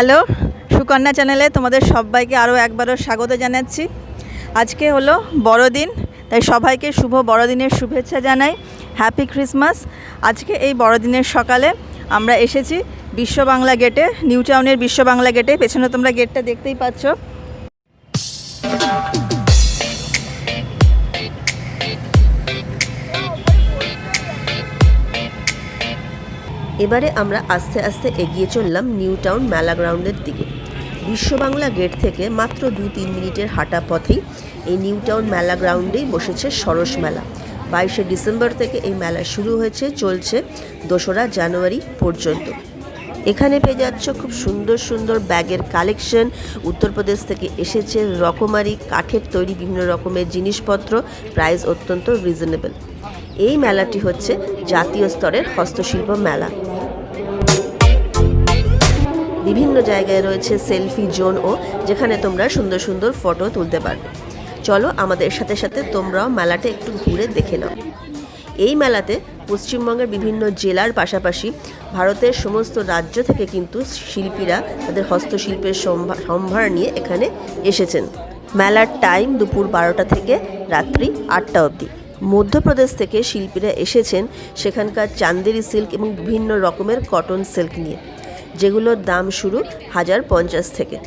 Hello, Sukanya চ্যানেলে তোমাদের সবাইকে আরও একবারও স্বাগত জানাচ্ছি। আজকে হলো বড়দিন, তাই সবাইকে শুভ বড়দিনের শুভেচ্ছা জানাই। হ্যাপি ক্রিসমাস আজকে এই বড়দিনের সকালে আমরা এসেছি বিশ্ব বাংলা গেটে, নিউ টাউনের বিশ্ব বাংলা গেটে। পেছনে তোমরা গেটটা দেখতেই পাচ্ছ। এবারে আমরা আস্তে আস্তে এগিয়ে চললাম নিউ টাউন মেলা গ্রাউন্ডের দিকে। বিশ্ব বাংলা গেট থেকে মাত্র দু তিন মিনিটের হাঁটা পথেই এই নিউ টাউন মেলা গ্রাউন্ডেই বসেছে সরস মেলা। বাইশে ডিসেম্বর থেকে এই মেলা শুরু হয়েছে, চলছে দোসরা জানুয়ারি পর্যন্ত। এখানে পেয়ে যাচ্ছ খুব সুন্দর সুন্দর ব্যাগের কালেকশন। উত্তরপ্রদেশ থেকে এসেছে রকমারি, কাঠের তৈরি বিভিন্ন রকমের জিনিসপত্র। প্রাইস অত্যন্ত রিজনেবল। এই মেলাটি হচ্ছে জাতীয় স্তরের হস্তশিল্প মেলা। বিভিন্ন জায়গায় রয়েছে সেলফি জোন ও যেখানে তোমরা সুন্দর সুন্দর ফটো তুলতে পারবে। চলো আমাদের সাথে সাথে তোমরাও মেলাটা একটু ঘুরে দেখে নাও। এই মেলাতে পশ্চিমবঙ্গের বিভিন্ন জেলার পাশাপাশি ভারতের সমস্ত রাজ্য থেকে কিন্তু শিল্পীরা তাদের হস্তশিল্পের সম্ভা- সম্ভার নিয়ে এখানে এসেছেন। মেলার টাইম দুপুর বারোটা থেকে রাত্রি আটটা অবধি। মধ্যপ্রদেশ থেকে শিল্পীরা এসেছেন সেখানকার চান্দেরি সিল্ক এবং বিভিন্ন রকমের কটন সিল্ক নিয়ে। যেগুলোর দাম শুরু হাজার পঞ্চাশ থেকে।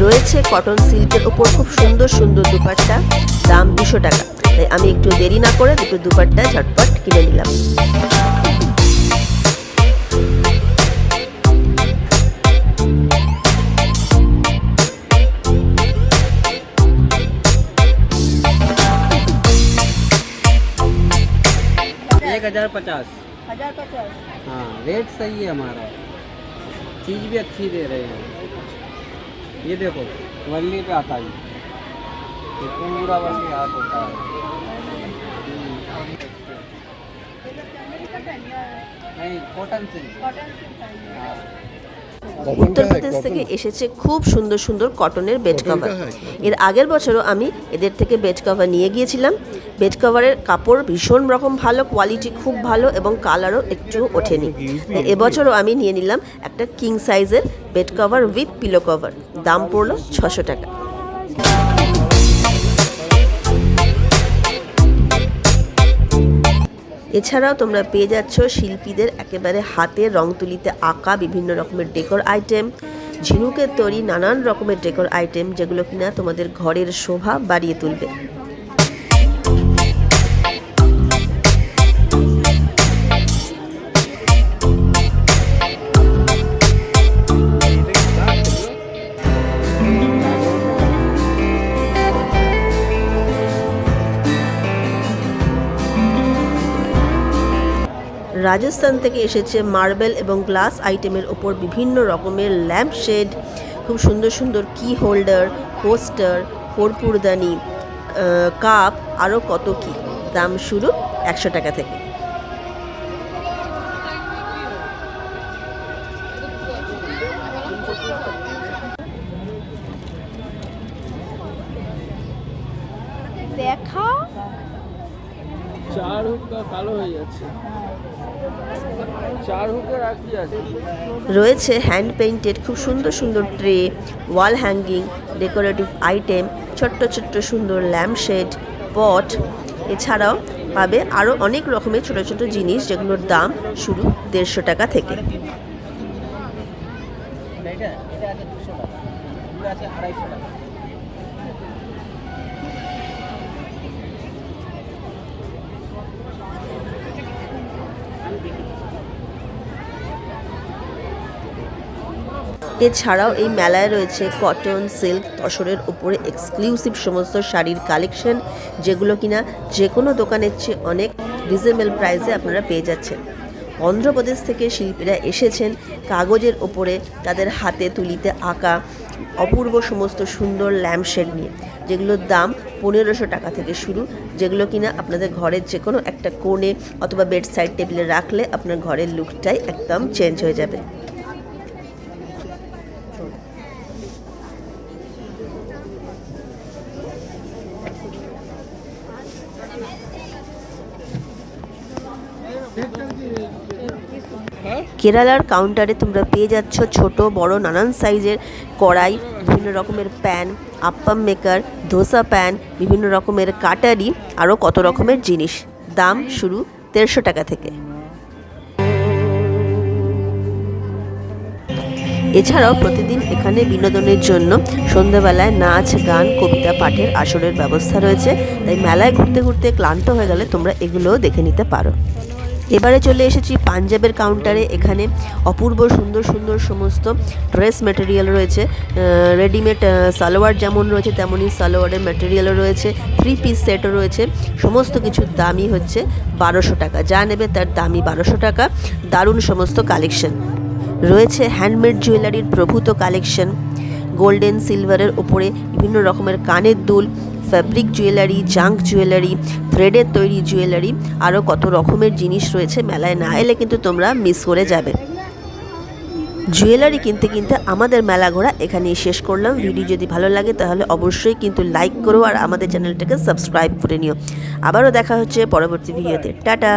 রয়েছে কটন সিল্কের ওপর খুব সুন্দর সুন্দর দুপাট্টা দাম দুশো টাকা তাই আমি একটু দেরি না করে দুটো দুপাট্টা ঝটপট কিনে নিলাম एक हजार पचास হাজার পঞ্চাশ हाँ रेट सही है हमारा चीज़ भी अच्छी दे रहे हैं ये देखो वल्ली पे आता है। ये पूरा वल्ली हाथ होता है। नहीं कॉटन सिल्क हाँ। উত্তরপ্রদেশ থেকে এসেছে খুব সুন্দর সুন্দর কটনের বেড কভার এর আগের বছরও আমি এদের থেকে বেড কভার নিয়ে গিয়েছিলাম। বেড কভারের কাপড় ভীষণ রকম ভালো কোয়ালিটি খুব ভালো এবং কালারও একটু ওঠেনি। এবছরও আমি নিয়ে নিলাম একটা কিং সাইজের bed cover with pillow cover দাম পড়ল ছশো টাকা। এছাড়াও তোমরা পেয়ে যাচ্ছ শিল্পীদের একেবারে হাতে রং তুলিতে আঁকা বিভিন্ন রকমের ডেকোর আইটেম, ঝিনুকের তৈরি নানান রকমের ডেকোর আইটেম যেগুলো কিনা তোমাদের ঘরের শোভা বাড়িয়ে তুলবে। রাজস্থান থেকে এসেছে মার্বেল এবং গ্লাস আইটেমের ওপর বিভিন্ন রকমের ল্যাম্প শেড খুব সুন্দর সুন্দর কি হোল্ডার পোস্টার কর্পূরদানি কাপ আরও কত কি? দাম শুরু একশো টাকা থেকে। চার হুকটা কালো হয়ে যাচ্ছে। চার হুকের আর কি আছে? রয়েছে হ্যান্ড পেইন্টেড খুব সুন্দর সুন্দর tray wall hanging decorative item ছোট্ট ছোট্ট সুন্দর ল্যাম্প শেড পট এছাড়াও পাবে আরও অনেক রকমের ছোট ছোট জিনিস যেগুলোর দাম শুরু দেড়শো টাকা থেকে। এটা এটা আছে দুশো টাকা। আছে আড়াইশো টাকা। এছাড়াও এই মেলায় রয়েছে কটন, সিল্ক, তসরের উপরে এক্সক্লুসিভ সমস্ত শাড়ির কালেকশন যেগুলো কিনা যে কোনো দোকানের চেয়ে অনেক রিজনেবল প্রাইসে আপনারা পেয়ে যাচ্ছেন। অন্ধ্রপ্রদেশ থেকে শিল্পীরা এসেছেন কাগজের ওপরে তাদের হাতে তুলিতে আঁকা অপূর্ব সমস্ত সুন্দর ল্যাম্পশেড নিয়ে, যেগুলোর দাম পনেরোশো টাকা থেকে শুরু, যেগুলো কিনা আপনাদের ঘরের যে কোনো একটা কোণে অথবা বেড সাইড টেবিলে রাখলে আপনার ঘরের লুকটাই একদম চেঞ্জ হয়ে যাবে। কেরালার কাউন্টারে তোমরা পেয়ে যাচ্ছ ছোট, বড়, নানান সাইজের কড়াই, বিভিন্ন রকমের pan appam maker dosa pan বিভিন্ন রকমের কাটারি আরও কত রকমের জিনিস। দাম শুরু দেড়শো টাকা থেকে। এছাড়াও প্রতিদিন এখানে বিনোদনের জন্য সন্ধ্যাবেলায় নাচ, গান, কবিতা, পাঠের আসরের ব্যবস্থা রয়েছে। তাই মেলায় ঘুরতে ঘুরতে ক্লান্ত হয়ে গেলে তোমরা এগুলোও দেখে নিতে পারো। এবারে চলে এসেছি পাঞ্জাবের কাউন্টারে এখানে অপূর্ব সুন্দর সুন্দর সমস্ত ড্রেস মেটেরিয়াল রয়েছে। রেডিমেড সালোয়ার যেমন রয়েছে, তেমনই সালোয়ারের মেটেরিয়ালও রয়েছে। থ্রি পিস সেটও রয়েছে। সমস্ত কিছুর দামই হচ্ছে বারোশো টাকা। যা নেবে তার দামই বারোশো টাকা। দারুণ সমস্ত কালেকশন রয়েছে হ্যান্ডমেড জুয়েলারির প্রভূত কালেকশন গোল্ডেন সিলভারের ওপরে বিভিন্ন রকমের কানের দুল। ফ্যাব্রিক জুয়েলারি জাঙ্ক জুয়েলারি থ্রেডের তৈরি জুয়েলারি আরও কত রকমের জিনিস রয়েছে মেলায়। না এলে কিন্তু তোমরা মিস করে যাবে। জুয়েলারি কিনতে কিনতে আমাদের মেলা ঘোরা এখানেই শেষ করলাম। ভিডিও যদি ভালো লাগে তাহলে অবশ্যই কিন্তু লাইক করো আর আমাদের চ্যানেলটাকে সাবস্ক্রাইব করে নিও। আবারও দেখা হচ্ছে পরবর্তী ভিডিওতে টাটা!